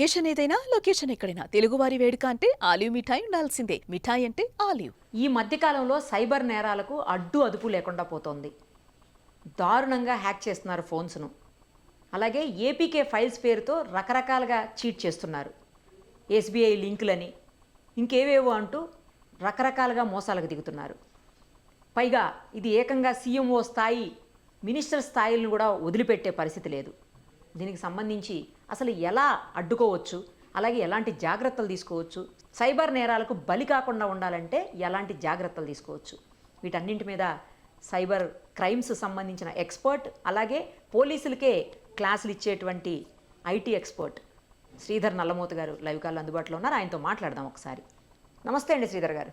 Location ఏదైనా location ఎక్కడైనా. తెలుగువారి వేడుక అంటే ఆలివ్ మిఠాయి ఉండాల్సిందే. మిఠాయి అంటే ఆలివ్. ఈ మధ్యకాలంలో సైబర్ నేరాలకు అడ్డు అదుపు లేకుండా పోతోంది. దారుణంగా హ్యాక్ చేస్తున్నారు ఫోన్స్ను. అలాగే ఏపీకే ఫైల్స్ పేరుతో రకరకాలుగా చీట్ చేస్తున్నారు. ఎస్బీఐ లింకులని ఇంకేవేవో అంటూ రకరకాలుగా మోసాలకు దిగుతున్నారు. పైగా ఇది ఏకంగా సీఎంఓ స్థాయి మినిస్టర్ స్థాయిలను కూడా వదిలిపెట్టే పరిస్థితి లేదు. దీనికి సంబంధించి అసలు ఎలా అడ్డుకోవచ్చు? అలాగే ఎలాంటి జాగ్రత్తలు తీసుకోవచ్చు? సైబర్ నేరాలకు బలి కాకుండా ఉండాలంటే ఎలాంటి జాగ్రత్తలు తీసుకోవచ్చు? వీటన్నింటి మీద సైబర్ క్రైమ్స్ సంబంధించిన ఎక్స్పర్ట్ అలాగే పోలీసులకే క్లాసులు ఇచ్చేటువంటి ఐటీ ఎక్స్పర్ట్ శ్రీధర్ నల్లమూత గారు లైవ్ కాల్ అందుబాటులో ఉన్నారు. ఆయనతో మాట్లాడదాం ఒకసారి. నమస్తే అండి శ్రీధర్ గారు.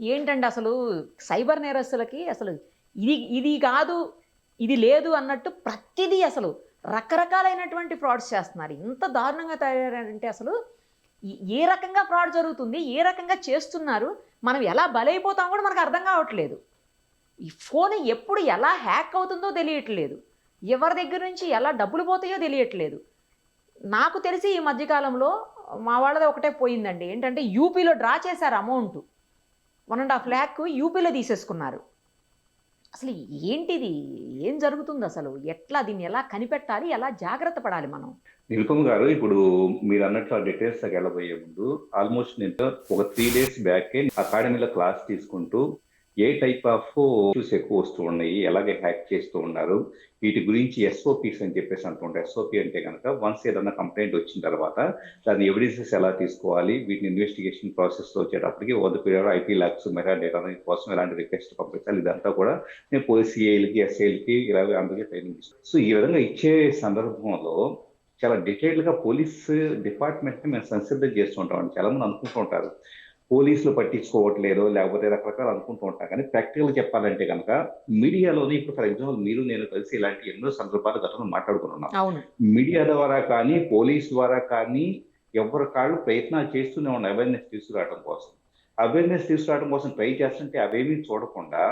ఏంటండి అసలు సైబర్ నేరస్తులకి అసలు ఇది ఇది కాదు ఇది లేదు అన్నట్టు ప్రతిదీ అసలు రకరకాలైనటువంటి ఫ్రాడ్స్ చేస్తున్నారు. ఇంత దారుణంగా తయారంటే అసలు ఏ రకంగా ఫ్రాడ్ జరుగుతుంది ఏ రకంగా చేస్తున్నారు మనం ఎలా బలైపోతాం కూడా మనకు అర్థం కావట్లేదు. ఈ ఫోన్ ఎప్పుడు ఎలా హ్యాక్ అవుతుందో తెలియట్లేదు. ఎవరి దగ్గర నుంచి ఎలా డబ్బులు పోతాయో తెలియట్లేదు. నాకు తెలిసి ఈ మధ్యకాలంలో మా వాళ్ళది ఒకటే పోయిందండి. ఏంటంటే యూపీలో డ్రా చేశారు amount. One and half lakh యూపీలో తీసేసుకున్నారు. అసలు ఏంటిది? ఏం జరుగుతుంది అసలు? ఎట్లా దీన్ని ఎలా కనిపెట్టాలి? ఎలా జాగ్రత్త పడాలి మనం? నిరుపమ్మ గారు ఇప్పుడు మీరు అన్నట్లు ఆ డీటెయిల్స్ దగ్గర వెళ్ళబోయే ముందు ఆల్మోస్ట్ నేను ఒక త్రీ డేస్ బ్యాక్ అకాడమీలో క్లాస్ తీసుకుంటూ ఏ టైప్ ఆఫ్ ఇష్యూస్ ఎక్కువ వస్తూ ఉన్నాయి ఎలాగే హ్యాక్ చేస్తూ ఉన్నారు వీటి గురించి ఎస్ఓపిస్ అని చెప్పేసి అంటుంటారు ఎస్ఓపి అంటే కనుక వన్స్ ఏదన్నా కంప్లైంట్ వచ్చిన తర్వాత దాని ఎవిడెన్సెస్ ఎలా తీసుకోవాలి వీటిని ఇన్వెస్టిగేషన్ ప్రాసెస్ వచ్చేటప్పటికి వద్ద period IP labs mega data కోసం ఎలాంటి రిక్వెస్ట్ పంపించాలి ఇదంతా కూడా నేను పోలీస్ సిఐలకి ఎస్ఐలకి ఇలా అందరికీ ట్రైనింగ్ ఇస్తాను సో ఈ విధంగా ఇచ్చే సందర్భంలో చాలా డీటెయిల్గా పోలీస్ డిపార్ట్మెంట్ని మేము సంసిద్ధం చేస్తుంటాం చాలా మంది అనుకుంటూ ఉంటారు. పోలీసులు పట్టించుకోవట్లేదు లేకపోతే రకరకాలు అనుకుంటూ ఉంటాం కానీ ప్రాక్టికల్ చెప్పాలంటే కనుక మీడియాలోనే ఇప్పుడు ఫర్ ఎగ్జాంపుల్ మీరు నేను కలిసి ఇలాంటి ఎన్నో సందర్భాలు గతంలో మాట్లాడుకున్నాం. అవును. మీడియా ద్వారా కానీ పోలీస్ ద్వారా కానీ ఎవరి కాళ్ళు ప్రయత్నాలు చేస్తూనే ఉన్నాయి అవేర్నెస్ తీసుకురావడం కోసం. అవేర్నెస్ తీసుకురావడం కోసం ట్రై చేస్తుంటే అవేమీ చూడకుండా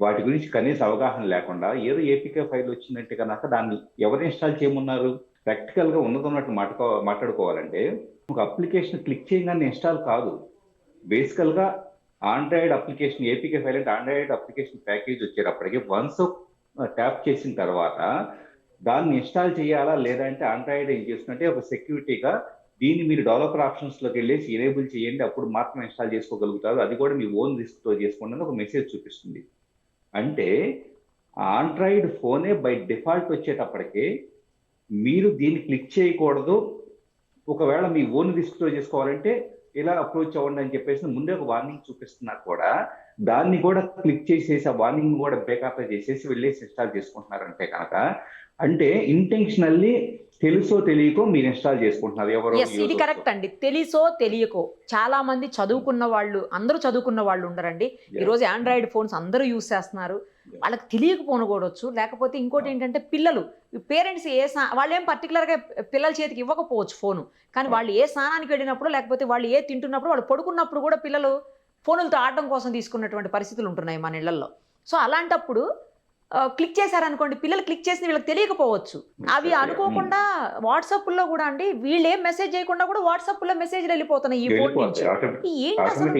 వాటి గురించి కనీస అవగాహన లేకుండా ఏదో ఏపీకే ఫైల్ వచ్చిందంటే కనుక దాన్ని ఎవరు ఇన్స్టాల్ చేయమన్నారు? ప్రాక్టికల్గా ఉన్నది ఉన్నట్టు మాట్లాడుకో మాట్లాడుకోవాలంటే ఒక అప్లికేషన్ క్లిక్ చేయగానే ఇన్స్టాల్ కాదు. బేసికల్గా ఆండ్రాయిడ్ అప్లికేషన్ ఏపీకే ఫైల్ అంటే ఆండ్రాయిడ్ అప్లికేషన్ ప్యాకేజ్ వచ్చేటప్పటికి వన్స్ ట్యాప్ చేసిన తర్వాత దాన్ని ఇన్స్టాల్ చేయాలా లేదా అంటే ఆండ్రాయిడ్ ఏం చేస్తుందంటే ఒక సెక్యూరిటీగా దీన్ని మీరు డెవలపర్ ఆప్షన్స్లోకి వెళ్ళేసి ఎనేబుల్ చేయండి అప్పుడు మాత్రం ఇన్స్టాల్ చేసుకోగలుగుతారు. అది కూడా మీ ఓన్ రిస్క్తో చేసుకోండి అని ఒక మెసేజ్ చూపిస్తుంది. అంటే ఆండ్రాయిడ్ ఫోనే బై డిఫాల్ట్ వచ్చేటప్పటికి మీరు దీన్ని క్లిక్ చేయకూడదు. ఒకవేళ మీ ఓన్ రిస్క్తో చేసుకోవాలంటే ఇలా అప్రోచ్ అవ్వండి అని చెప్పేసి ముందే ఒక వార్నింగ్ చూపిస్తున్నా కూడా. దాన్ని కూడా క్లిక్ చేసేసి ఆ వార్నింగ్ కూడా బ్రేకప్ చేసేసి వెళ్ళేసి ఇన్స్టాల్ చేసుకుంటున్నారంటే కనుక. అంటే ఇంటెన్షనల్లీ తెలుసో తెలియకో మీరు ఇన్స్టాల్ చేసుకుంటున్నారు ఎవరు ఇది కరెక్ట్ అండి. తెలుసో తెలియకో చాలా మంది చదువుకున్న వాళ్ళు అందరూ చదువుకున్న వాళ్ళు ఉండరండి. ఈ రోజు ఆండ్రాయిడ్ ఫోన్స్ అందరూ యూస్ చేస్తున్నారు. వాళ్ళకి తెలియకపోనకూడవచ్చు లేకపోతే ఇంకోటి ఏంటంటే పిల్లలు పేరెంట్స్ ఏ స్నా వాళ్ళు ఏం పర్టికులర్గా పిల్లల చేతికి ఇవ్వకపోవచ్చు ఫోను. కానీ వాళ్ళు ఏ స్నానానికి వెళ్ళినప్పుడు లేకపోతే వాళ్ళు ఏ తింటున్నప్పుడు వాళ్ళు పడుకున్నప్పుడు కూడా పిల్లలు ఫోనులతో ఆడడం కోసం తీసుకున్నటువంటి పరిస్థితులు ఉంటున్నాయి మన ఇళ్ళలో సో అలాంటప్పుడు క్లిక్ చేశారనుకోండి పిల్లలు క్లిక్ చేసి వీళ్ళకి తెలియకపోవచ్చు. అవి అనుకోకుండా వాట్సాప్లో కూడా అండి వీళ్ళు ఏం మెసేజ్ చేయకుండా కూడా వాట్సాప్లో మెసేజ్లు వెళ్ళిపోతున్నాయి ఈ ఫోన్ నుంచి. ఏంటి అసలు?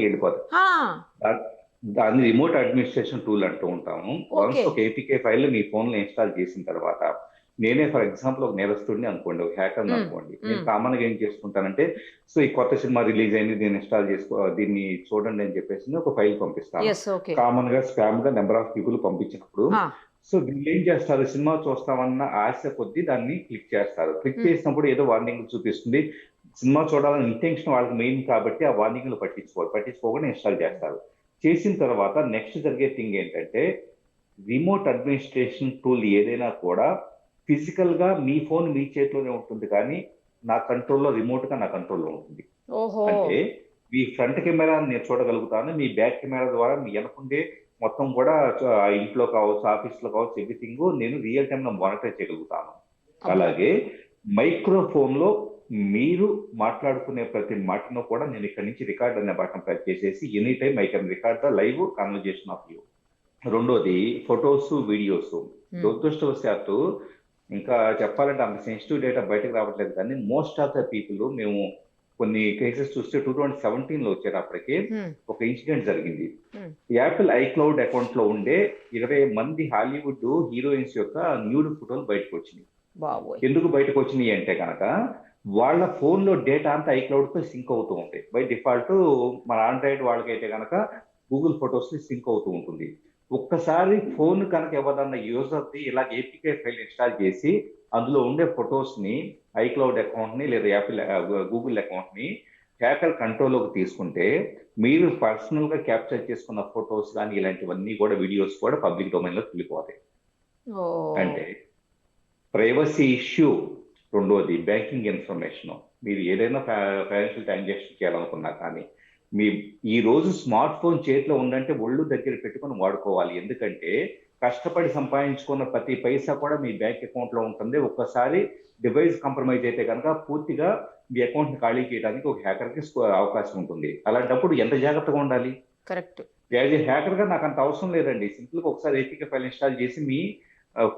దాన్ని రిమోట్ అడ్మినిస్ట్రేషన్ టూల్ అంటూ ఉంటాము వన్స్. ఒక ఏపీకే ఫైల్ మీ ఫోన్లో ఇన్స్టాల్ చేసిన తర్వాత నేనే ఫర్ ఎగ్జాంపుల్ ఒక నేరస్తుడిని అనుకోండి ఒక హ్యాకర్ Hmm. అనుకోండి నేను Hmm. కామన్గా ఏం చేసుకుంటానంటే సో ఈ కొత్త సినిమా రిలీజ్ అయింది దీన్ని ఇన్స్టాల్ చేసుకో దీన్ని చూడండి అని చెప్పేసి ఒక ఫైల్ పంపిస్తాను కామన్గా స్పామ్గా నెంబర్ ఆఫ్ పీపుల్ పంపించినప్పుడు ఆ. సో వీళ్ళు ఏం చేస్తారు సినిమా చూస్తామన్న ఆశ కొద్దీ దాన్ని క్లిక్ చేస్తారు క్లిక్ Hmm. చేసినప్పుడు ఏదో వార్నింగ్ చూపిస్తుంది సినిమా చూడాలని ఇంటెన్షన్ వాళ్ళకి మెయిన్ కాబట్టి ఆ వార్నింగ్లు పట్టించుకోవాలి పట్టించుకోకుండా ఇన్స్టాల్ చేస్తారు చేసిన తర్వాత నెక్స్ట్ జరిగే థింగ్ ఏంటంటే రిమోట్ అడ్మినిస్ట్రేషన్ టూల్ ఏదైనా కూడా ఫిజికల్గా మీ ఫోన్ మీ చేతిలోనే ఉంటుంది కానీ నా కంట్రోల్లో రిమోట్గా నా కంట్రోల్లో ఉంటుంది. అంటే మీ ఫ్రంట్ కెమెరా నేను చూడగలుగుతాను మీ బ్యాక్ కెమెరా ద్వారా మీ వెనకుండే మొత్తం కూడా ఇంట్లో కావచ్చు ఆఫీస్లో కావచ్చు ఎవ్రీథింగ్ నేను రియల్ టైమ్లో మానిటర్ చేయగలుగుతాను. అలాగే మైక్రోఫోన్లో మీరు మాట్లాడుకునే ప్రతి మాటను కూడా నేను ఇక్కడి నుంచి రికార్డ్ అనే బటన్ ప్రెస్ చేసేసి any time I can record the live conversation of you. రెండోది ఫొటోస్ వీడియోస్. దురదృష్టవశాత్తు ఇంకా చెప్పాలంటే అంత సెన్సిటివ్ డేటా బయటకు రావట్లేదు కానీ మోస్ట్ ఆఫ్ ద పీపుల్ మేము కొన్ని కేసెస్ చూస్తే టూ థౌజండ్ సెవెంటీన్లో వచ్చేటప్పటికి హ్మ్. ఒక ఇన్సిడెంట్ జరిగింది. Hmm. యాపిల్ ఐక్లౌడ్ అకౌంట్లో ఉండే ఇరవై మంది హాలీవుడ్ హీరోయిన్స్ యొక్క న్యూడ్ ఫోటోలు బయటకు వచ్చినాయి. ఎందుకు బయటకు వచ్చినాయి అంటే కనుక వాళ్ళ ఫోన్లో డేటా అంతా ఐక్లౌడ్తో సింక్ అవుతూ ఉంటాయి. బై డిఫాల్ట్ మన ఆండ్రాయిడ్ వాళ్ళకైతే కనుక గూగుల్ ఫొటోస్ సింక్ అవుతూ ఉంటుంది. ఒక్కసారి ఫోన్ కనుక ఎవరన్నా యూజర్ది ఇలా ఏపీకే ఫైల్ ఇన్స్టాల్ చేసి అందులో ఉండే ఫొటోస్ని ఐక్లౌడ్ అకౌంట్ని లేదా యాపిల్ గూగుల్ అకౌంట్ని హ్యాకర్ కంట్రోల్లోకి తీసుకుంటే మీరు పర్సనల్గా క్యాప్చర్ చేసుకున్న ఫొటోస్ కానీ ఇలాంటివన్నీ కూడా వీడియోస్ కూడా పబ్లిక్ డొమైన్లో వెళ్ళిపోతాయి అంటే ప్రైవసీ ఇష్యూ రెండోది బ్యాంకింగ్ ఇన్ఫర్మేషన్ మీరు ఏదైనా ఫైనాన్షియల్ ట్రాన్సాక్షన్ చేయాలనుకున్నా కానీ మీ ఈ రోజు స్మార్ట్ ఫోన్ చేతిలో ఉందంటే ఒళ్ళు దగ్గర పెట్టుకొని వాడుకోవాలి. ఎందుకంటే కష్టపడి సంపాదించుకున్న ప్రతి పైసా కూడా మీ బ్యాంక్ అకౌంట్లో ఉంటుంది. ఒక్కసారి డివైస్ కాంప్రమైజ్ అయితే కనుక పూర్తిగా మీ అకౌంట్ని ఖాళీ చేయడానికి ఒక హ్యాకర్కి అవకాశం ఉంటుంది. అలాంటప్పుడు ఎంత జాగ్రత్తగా ఉండాలి? కరెక్ట్. యాజ్ ఏ హ్యాకర్గా నాకు అంత అవసరం లేదండి. సింపుల్గా ఒకసారి ఏపీకే ఫైల్ ఇన్స్టాల్ చేసి మీ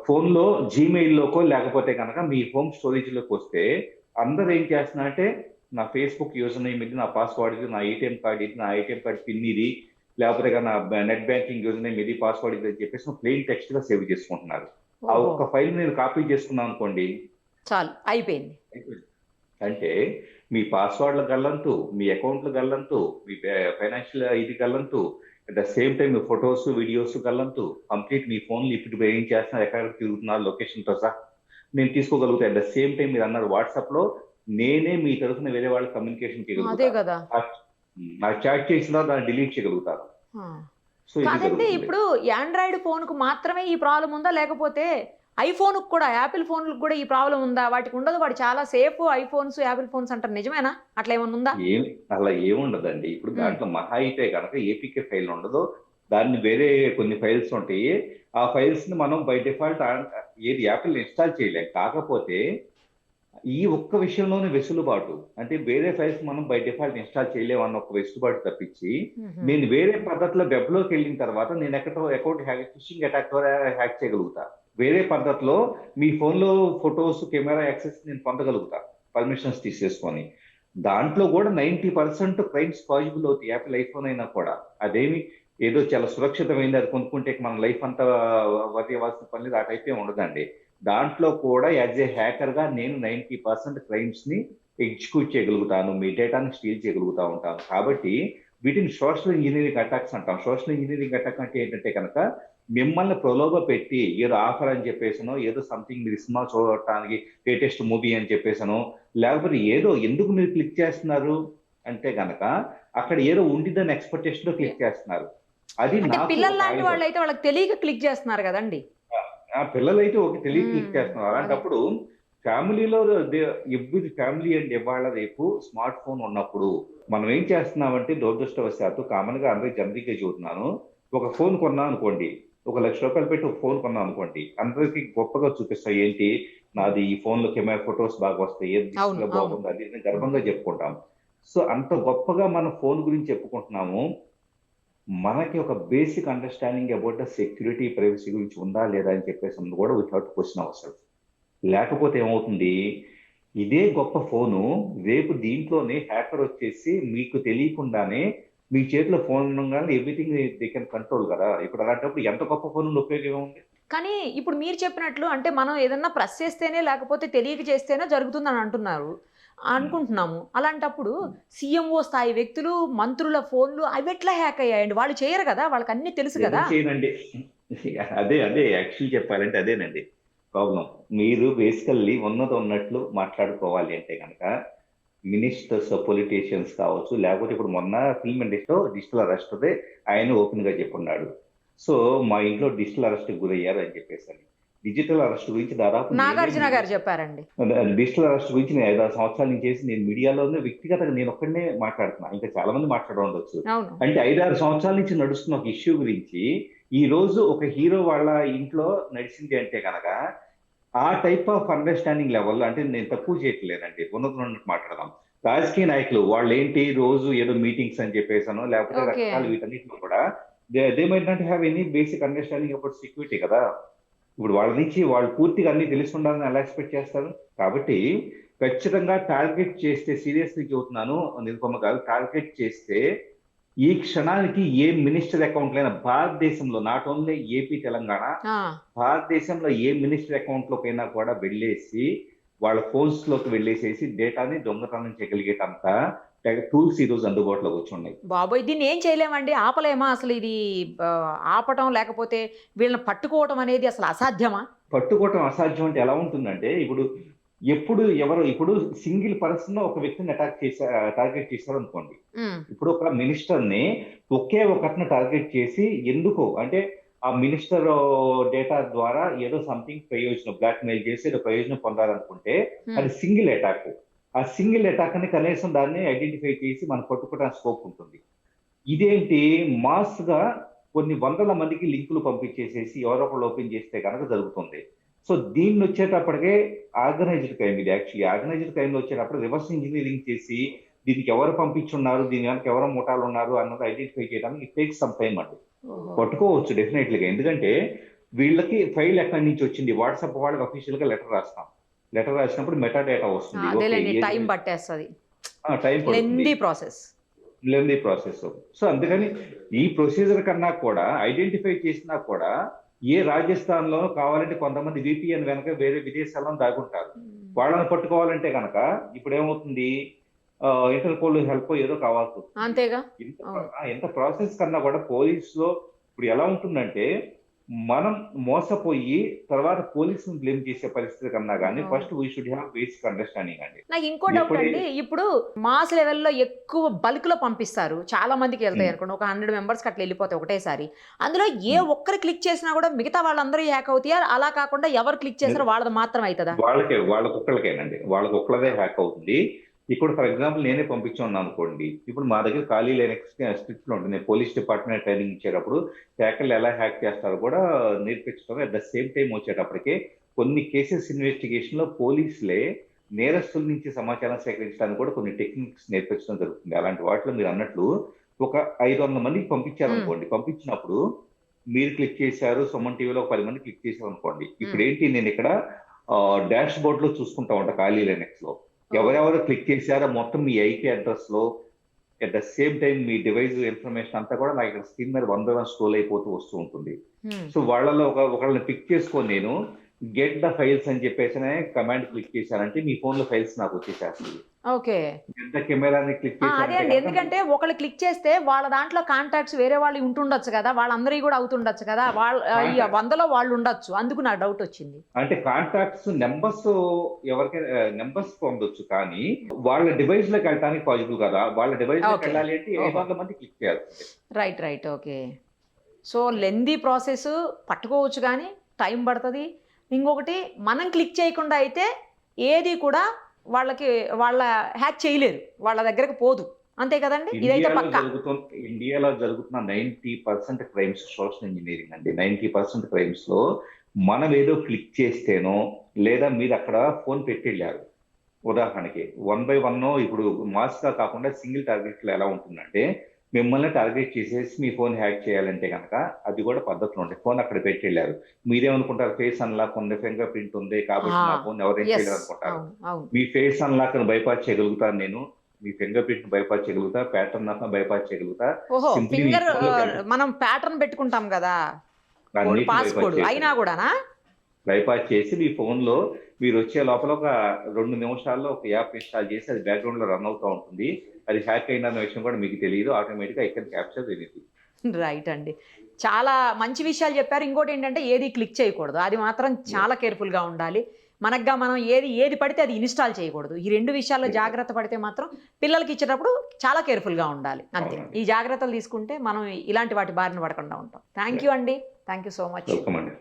ఫోన్లో జీమెయిల్ లోకో లేకపోతే కనుక మీ హోమ్ స్టోరేజ్లోకి వస్తే అందరూ ఏం చేస్తున్నారంటే నా ఫేస్బుక్ యూజర్ నేమ్ ఇది నా పాస్వర్డ్ ఇది నా ఏటీఎం కార్డ్ ఇది నా ఏటీఎం కార్డ్ పిన్ ఇది లేకపోతే నా నెట్ బ్యాంకింగ్ యూజర్ నేమ్ ఇది పాస్వర్డ్ ఇది అని చెప్పేసి ప్లెయిన్ టెక్స్ట్గా సేవ్ చేసుకుంటున్నారు. ఆ. ఒక్క ఫైల్ నేను కాపీ చేసుకున్నాను అనుకోండి. చాలు అయిపోయింది. అంటే మీ పాస్వర్డ్ల గల్లంతు మీ అకౌంట్ల గల్లంతు మీ ఫైనాన్షియల్ ఇది గల్లంతు at the same time photos videos గల్లంతు complete మీ ఫోన్లు ఇప్పుడు ఏం చేస్తున్నారు ఎక్కడ తిరుగుతున్నారు లొకేషన్తో సహా నేను తీసుకోగలుగుతాను అట్ ద సేమ్ టైం మీరు అన్నారు వాట్సాప్లో నేనే మీ తరఫున వేరే వాళ్ళ కమ్యూనికేషన్ నాకు చాట్ చేసినా దాన్ని డిలీట్ చేయగలుగుతాను. కాదండి. ఇప్పుడు యాండ్రాయిడ్ ఫోన్కు మాత్రమే ఈ ప్రాబ్లం ఉందా? లేకపోతే ఐఫోన్కి కూడా యాపిల్ ఫోన్లకు కూడా ఈ ప్రాబ్లం ఉందా? వాటికి ఉండదు. వాడు చాలా సేఫ్ ఐఫోన్స్ యాపిల్ ఫోన్స్ అంటారు. నిజమేనా? అట్లా ఏమన్నా ఉందా? ఏం అలా ఏముండదండి ఇప్పుడు. దాంట్లో మహా అయితే కనుక ఏపీకే ఫైల్ ఉండదు. దాన్ని వేరే కొన్ని ఫైల్స్ ఉంటాయి. ఆ ఫైల్స్ని మనం బై డిఫాల్ట్ ఏది యాపిల్ ఇన్స్టాల్ చేయలేం. కాకపోతే ఈ ఒక్క విషయంలోనే వెసులుబాటు. అంటే వేరే ఫైల్స్ మనం బై డిఫాల్ట్ ఇన్స్టాల్ చేయలేము అన్న ఒక వెసులుబాటు తప్పించి నేను వేరే పద్ధతిలో వెబ్లోకి వెళ్ళిన తర్వాత నేను ఎక్కడో అకౌంట్ హ్యాక్ ఫిషింగ్ అటాక్ ద్వారా హ్యాక్ చేయగలుగుతా. వేరే పద్ధతిలో మీ ఫోన్లో ఫొటోస్ కెమెరా యాక్సెస్ నేను పొందగలుగుతా. పర్మిషన్స్ తీసేసుకొని. దాంట్లో కూడా నైన్టీ పర్సెంట్ క్రైమ్స్ పాజిబుల్ అవుతాయి. యాపిల్ ఐఫోన్ అయినా కూడా. అదేమి ఏదో చాలా సురక్షితమైంది అది కొనుక్కుంటే మన లైఫ్ అంతా వరి అవ్వాల్సిన పని లేదు. ఆ టైప్ ఉండదండి. దాంట్లో కూడా యాజ్ ఏ హ్యాకర్గా నేను నైన్టీ పర్సెంట్ క్రైమ్స్ని ఎగ్జిక్యూట్ చేయగలుగుతాను. మీ డేటాని స్టీల్ చేయగలుగుతా ఉంటాను. కాబట్టి వీటిని సోషల్ ఇంజనీరింగ్ అటాక్స్ అంటాం. సోషల్ ఇంజనీరింగ్ అటాక్ అంటే ఏంటంటే కనుక మిమ్మల్ని ప్రలోభ పెట్టి ఏదో ఆఫర్ అని చెప్పేసనో ఏదో సంథింగ్ మీరు సినిమా చూడటానికి లేటెస్ట్ మూవీ అని చెప్పేసనో లేకపోతే ఏదో ఎందుకు మీరు క్లిక్ చేస్తున్నారు అంటే గనక అక్కడ ఏదో ఉండిద్దని ఎక్స్పెక్టేషన్లో క్లిక్ చేస్తున్నారు. అది పిల్లల లాంటి. వాళ్ళు అయితే వాళ్ళకి తెలియక క్లిక్ చేస్తున్నారు కదండి. ఆ పిల్లలైతే ఒక తెలియ. క్లిక్ చేస్తున్నారు. అలాంటప్పుడు ఫ్యామిలీలో ఎవ్రీ ఫ్యామిలీ అండ్ ఇవాళ రేపు స్మార్ట్ ఫోన్ ఉన్నప్పుడు మనం ఏం చేస్తున్నామంటే దురదృష్టవశాత్తు కామన్గా అందరికి జనరీగా చూస్తున్నాను. ఒక ఫోన్ కొన్నాం అనుకోండి. ఒక లక్ష రూపాయలు పెట్టి ఒక ఫోన్ కొన్నాం అనుకోండి అందరికి గొప్పగా చూపిస్తాయి ఏంటి నాది ఈ ఫోన్లో కెమెరా ఫొటోస్ బాగా వస్తాయి ఏది. బాగుంది అది గర్వంగా చెప్పుకుంటాం. సో అంత గొప్పగా మన ఫోన్ గురించి చెప్పుకుంటున్నాము. మనకి ఒక basic understanding about the security privacy గురించి ఉందా లేదా అని చెప్పేసి కూడా వితౌట్ క్వశ్చన్ అవసరం. లేకపోతే ఏమవుతుంది ఇదే గొప్ప ఫోను రేపు దీంట్లోనే హ్యాకర్ వచ్చేసి మీకు తెలియకుండానే మీ చేతిలో ఫోన్ ఉండగానే ఎవ్రీథింగ్ దే కెన్ కంట్రోల్ కదా. ఇప్పుడు అలాంటప్పుడు ఎంత గొప్ప ఫోన్ ఉపయోగం ఉంది? కానీ ఇప్పుడు మీరు చెప్పినట్లు అంటే మనం ఏదన్నా ప్రెస్ చేస్తేనే లేకపోతే తెలియక చేస్తేనే జరుగుతుందని అంటున్నారు. అనుకుంటున్నాము. అలాంటప్పుడు సీఎంఓ స్థాయి వ్యక్తులు మంత్రుల ఫోన్లు అవి ఎట్లా హ్యాక్ అయ్యాయండి? వాళ్ళు చేయరు కదా? వాళ్ళకి అన్ని తెలుసు కదా? చేయనండి అదే అదే యాక్చువల్ చెప్పాలంటే అదేనండి. ప్రాబ్లం మీరు బేసికల్లీ ఉన్నది ఉన్నట్లు మాట్లాడుకోవాలి అంటే కనుక మినిస్టర్స్ పొలిటీషియన్స్ కావచ్చు లేకపోతే ఇప్పుడు మొన్న ఫిల్మ్ ఇండస్ట్రీలో డిజిటల్ అరెస్ట్ అదే ఆయన ఓపెన్గా చెప్పున్నాడు. సో మా ఇంట్లో డిజిటల్ అరెస్ట్ గురయ్యారు అని చెప్పేసి డిజిటల్ అరెస్ట్ గురించి దాదాపు నాగార్జున గారు చెప్పారండి. డిజిటల్ అరెస్ట్ గురించి నేను ఐదారు సంవత్సరాల నుంచి చేసి నేను మీడియాలోనే వ్యక్తిగతంగా నేను ఒక్కడనే మాట్లాడుతున్నా. ఇంకా చాలా మంది మాట్లాడ ఉండొచ్చు. అవును. అంటే ఐదారు సంవత్సరాల నుంచి నడుస్తున్న ఒక ఇష్యూ గురించి ఈ రోజు ఒక హీరో వాళ్ళ ఇంట్లో నడిచింది అంటే కనుక ఆ టైప్ ఆఫ్ అండర్స్టాండింగ్ లెవెల్ అంటే నేను తక్కువ చేయట్లేదండి. ఉన్నత మాట్లాడదాం. రాజకీయ నాయకులు వాళ్ళు ఏంటి రోజు ఏదో మీటింగ్స్ అని చెప్పేసాను లేకపోతే Okay. రకరకాల వీటన్నిటిలో కూడా they might not have any basic understanding about security కదా. ఇప్పుడు వాళ్ళ నుంచి వాళ్ళు పూర్తిగా అన్ని తెలిసి ఉండాలని ఎలా ఎక్స్పెక్ట్ చేస్తారు? కాబట్టి ఖచ్చితంగా టార్గెట్ చేస్తే సీరియస్లీ చెబుతున్నాను నిరుపమ గారు టార్గెట్ చేస్తే ఈ క్షణానికి ఏ మినిస్టర్ అకౌంట్ అయినా భారతదేశంలో నాట్ ఓన్లీ ఏపీ తెలంగాణ భారతదేశంలో ఏ మినిస్టర్ అకౌంట్ లోకైనా కూడా వెళ్ళేసి వాళ్ళ ఫోన్స్లోకి వెళ్ళేసేసి డేటాని దొంగతనం చేయగలిగేటంత టూల్స్ ఈ రోజు అందుబాటులోకి వచ్చి ఉన్నాయి బాబోయ్ దీన్ని ఏం చేయలేమండి? ఆపలేమా అసలు ఇది? ఆపటం లేకపోతే వీళ్ళని పట్టుకోవటం అనేది అసలు అసాధ్యమా? పట్టుకోవటం అసాధ్యం అంటే ఎలా ఉంటుందంటే ఇప్పుడు ఎప్పుడు ఎవరు ఇప్పుడు సింగిల్ పర్సన్ ఒక వ్యక్తిని అటాక్ చేసా టార్గెట్ చేశారు అనుకోండి ఇప్పుడు ఒక మినిస్టర్ని ఒకే ఒకటిని టార్గెట్ చేసి ఎందుకు? అంటే ఆ మినిస్టర్ డేటా ద్వారా ఏదో సంథింగ్ ప్రయోజనం బ్లాక్ మెయిల్ చేసి ఏదో ప్రయోజనం పొందాలనుకుంటే అది సింగిల్ అటాక్ ఆ సింగిల్ అటాక్ అని కనీసం దాన్ని ఐడెంటిఫై చేసి మనం పట్టుకోవడానికి స్కోప్ ఉంటుంది. ఇదేంటి? మాస్గా కొన్ని వందల మందికి లింకులు పంపించేసేసి ఎవరో ఒకళ్ళు ఓపెన్ చేస్తే కనుక జరుగుతుంది. సో దీన్ని వచ్చేటప్పటికే ఆర్గనైజ్డ్ క్రైమ్ ఇది. యాక్చువల్లీ ఆర్గనైజ్డ్ క్రైమ్లో వచ్చేటప్పుడు రివర్స్ ఇంజనీరింగ్ చేసి దీనికి ఎవరు పంపించున్నారు దీని వెనక ఎవరు ముఠాలు ఉన్నారు అన్నది ఐడెంటిఫై చేయడానికి ఇట్ టేక్స్ సమ్ టైం అండి. పట్టుకోవచ్చు డెఫినెట్లీగా ఎందుకంటే వీళ్ళకి ఫైల్ ఎక్కడి నుంచి వచ్చింది? వాట్సాప్ వాళ్ళకి అఫీషియల్గా లెటర్ రాస్తాం. లెటర్ రాసినప్పుడు మెటా డేటా వస్తుంది అదేలేండి టైం పట్టేస్తుంది. Time lengthy process lengthy process so అందుకని ఈ ప్రొసీజర్ కన్నా కూడా ఐడెంటిఫై చేసినా కూడా ఏ రాజస్థాన్లో కావాలంటే కొంతమంది విపిఎన్ వెనక వేరే విదేశాల్లో దాగుంటారు. వాళ్ళని పట్టుకోవాలంటే కనుక ఇప్పుడు ఏమవుతుంది ఇంటర్పోల్ హెల్ప్ ఏదో కావాల్సి అంతేగా? ఇంత ఎంత ప్రాసెస్ కన్నా కూడా పోలీస్లో ఇప్పుడు ఎలా ఉంటుందంటే మనం మోసపోయి తర్వాత పోలీసుని బ్లేమ్ చేసే పరిస్థితి కన్నా కానీ. First we should have basic understanding అండి. నాకు ఇంకో డౌట్ అండి ఇప్పుడు మాస్ లెవెల్లో ఎక్కువ బల్క్లో పంపిస్తారు. చాలా మందికి వెళ్తాయి. అనుకోండి ఒక హండ్రెడ్ మెంబర్స్ అట్లా వెళ్ళిపోతాయి ఒకటేసారి. అందులో ఏ ఒక్కరు క్లిక్ చేసినా కూడా మిగతా వాళ్ళందరూ హ్యాక్ అవుతాయా? అలా కాకుండా ఎవరు క్లిక్ చేస్తారో వాళ్ళది మాత్రం అవుతుందా? వాళ్ళకే వాళ్ళ కుక్కలకేనండి వాళ్ళ కుక్కలదే హ్యాక్ అవుతుంది. ఇప్పుడు ఫర్ ఎగ్జాంపుల్ నేనే పంపించున్నాను అనుకోండి ఇప్పుడు మా దగ్గర ఖాళీ లేని స్క్రిప్ట్లు ఉంటుంది నేను పోలీస్ డిపార్ట్మెంట్ ట్రైనింగ్ ఇచ్చేటప్పుడు హ్యాకర్లు ఎలా హ్యాక్ చేస్తారో కూడా నేర్పించడం అట్ ద సేమ్ టైం వచ్చేటప్పటికే కొన్ని కేసెస్ ఇన్వెస్టిగేషన్లో పోలీసులే నేరస్తుల నుంచి సమాచారం సేకరించడానికి కూడా కొన్ని టెక్నిక్స్ నేర్పించడం జరుగుతుంది. అలాంటి వాటిలో మీరు అన్నట్లు ఒక ఐదు వందల మందికి పంపించారనుకోండి పంపించినప్పుడు మీరు క్లిక్ చేశారు సుమన్ టీవీలో ఒక పది మంది క్లిక్ చేశారు అనుకోండి. ఇప్పుడు ఏంటి నేను ఇక్కడ డాష్ బోర్డ్లో చూసుకుంటా ఉంటా ఖాళీ లైనెక్స్లో. ఎవరెవరు క్లిక్ చేశారో మొత్తం మీ ఐపీ అడ్రస్లో అట్ ద సేమ్ టైం మీ డివైస్ ఇన్ఫర్మేషన్ అంతా కూడా నాకు ఇక్కడ స్క్రీన్ మీద వన్ స్క్రోల్ అయిపోతూ వస్తూ ఉంటుంది. సో వాళ్ళలో ఒక ఒకళ్ళని పిక్ చేసుకొని నేను గెట్ ద ఫైల్స్ అని చెప్పేసి కమాండ్ క్లిక్ చేశానంటే మీ ఫోన్లో ఫైల్స్ నాకు వచ్చేసేస్తుంది ఓకే. అదే అండి. ఎందుకంటే ఒకళ్ళు క్లిక్ చేస్తే వాళ్ళ దాంట్లో కాంటాక్ట్స్ వేరే వాళ్ళు ఉంటుండొచ్చు కదా. వాళ్ళందరికీ కూడా అవుతుండొచ్చు కదా. వాళ్ళ వందలో వాళ్ళు ఉండొచ్చు. అందుకు నాకు డౌట్ వచ్చింది. అంటే కాంటాక్ట్స్ నెంబర్స్ ఎవరికైనా నెంబర్స్ పొందొచ్చు కానీ వాళ్ళ డివైస్లోకి వెళ్ళడానికి పాసిబుల్ కదా. వాళ్ళ డివైస్లోకి. వెళ్ళాలి అంటే వందల మంది క్లిక్ చేయాలి? Right right. Okay. So lengthy process పట్టుకోవచ్చు కానీ టైం పడుతుంది. ఇంకొకటి మనం క్లిక్ చేయకుండా అయితే ఏది కూడా వాళ్ళకి వాళ్ళ హ్యాక్ చేయలేరు. వాళ్ళ దగ్గరకు పోదు. అంతే కదండి? ఇదైతే పక్కా. ఇండియాలో జరుగుతున్న ninety percent crimes social engineering అండి. నైన్టీ పర్సెంట్ క్రైమ్స్లో మనం ఏదో క్లిక్ చేస్తేనో లేదా మీరు అక్కడ ఫోన్ పెట్టెళ్ళారు. ఉదాహరణకి వన్ బై వన్ ఇప్పుడు మాస్గా కాకుండా సింగిల్ టార్గెట్లో ఎలా ఉంటుందంటే మిమ్మల్ని టార్గెట్ చేసేసి మీ ఫోన్ హ్యాక్ చేయాలంటే కనుక అది కూడా పద్ధతులు ఉంటాయి. ఫోన్ అక్కడ పెట్టెళ్ళారు. మీరేమనుకుంటారు? ఫేస్ అన్లాక్ ఉంది ఫింగర్ ప్రింట్ ఉంది కాబట్టి నా ఫోన్ ఎవరేం ఎస్ చేయలేరు అనుకుంటారు మీ ఫేస్ అన్లాక్ బైపాస్ చేయగలుగుతాను నేను. మీ ఫింగర్ ప్రింట్ బైపాస్ చేయగలుగుతా ప్యాటర్న్ బైపాస్ చేయగలుగుతా. మనం ప్యాటర్న్ పెట్టుకుంటాం కదా. అయినా కూడానా? బైపాస్ చేసి మీ ఫోన్లో మీరు వచ్చే లోపల ఒక రెండు నిమిషాల్లో ఒక యాప్ ఇన్స్టాల్ చేసి అది బ్యాక్గ్రౌండ్లో రన్ అవుతూ ఉంటుంది. అది హ్యాక్ అయిన విషయం కూడా మీకు తెలియదు. ఆటోమేటిక్గా ఇక్కడ క్యాప్చర్ తెలియదు రైట్ అండి. చాలా మంచి విషయాలు చెప్పారు. ఇంకోటి ఏంటంటే ఏది క్లిక్ చేయకూడదు. అది మాత్రం చాలా కేర్ఫుల్గా ఉండాలి. మనగ్గా మనం ఏది ఏది పడితే అది ఇన్స్టాల్ చేయకూడదు. ఈ రెండు విషయాల్లో జాగ్రత్త పడితే మాత్రం పిల్లలకి ఇచ్చేటప్పుడు చాలా కేర్ఫుల్గా ఉండాలి. అంతే. ఈ జాగ్రత్తలు తీసుకుంటే మనం ఇలాంటి వాటి బారిన పడకుండా ఉంటాం. థ్యాంక్ యూ అండి. Thank you so much